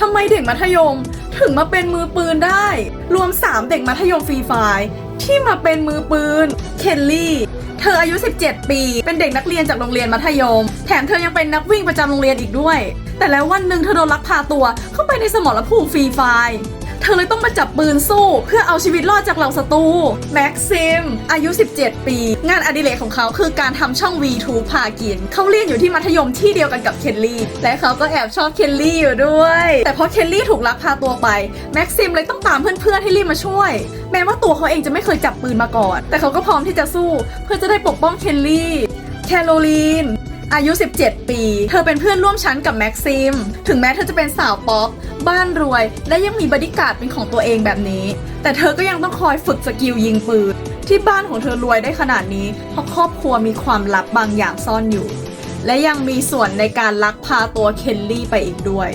ทำไมเด็กมัธยม ถึงมาเป็นมือปืนได้ รวม 3 เด็กมัธยมฟรีไฟที่มาเป็นมือปืน เคนลี่ เธออายุ 17 ปี เป็นเด็กนักเรียนจากโรงเรียนมัธยม แถมเธอยังเป็นนักวิ่งประจำโรงเรียนอีกด้วย แต่แล้ววันหนึ่งเธอโดนลักพาตัวเข้าไปในสมรภูมิฟรีไฟ เธอเลยต้องมาจับปืนสู้ เพื่อเอาชีวิตรอดจากเหล่าศัตรูแม็กซิม อายุ 17 ปี งานอดิเรกของเขาคือการทำช่อง V2 พากิน เขาเรียนอยู่ที่มัธยมที่เดียวกันกับเคนลี่ และเขาก็แอบชอบเคนลี่อยู่ด้วย แต่พอเคนลี่ถูกลักพาตัวไป แม็กซิมเลยต้องตามเพื่อนๆให้รีบมาช่วย แม้ว่าตัวเขาเองจะไม่เคยจับปืนมาก่อน แต่เขาก็พร้อมที่จะสู้ เพื่อจะได้ปกป้องเคนลี่ แคโรลีน อายุ 17 ปี เธอเป็นเพื่อนร่วมชั้นกับแม็กซิม ถึงแม้เธอจะเป็นสาวป๊อป บ้านรวย และยังมีบอดี้การ์ดเป็นของตัวเองแบบนี้ แต่เธอก็ยังต้องคอยฝึกสกิลยิงปืน ที่บ้านของเธอรวยได้ขนาดนี้ เพราะครอบครัวมีความลับบางอย่างซ่อนอยู่ และยังมีส่วนในการลักพาตัวเคนลี่ไปอีกด้วย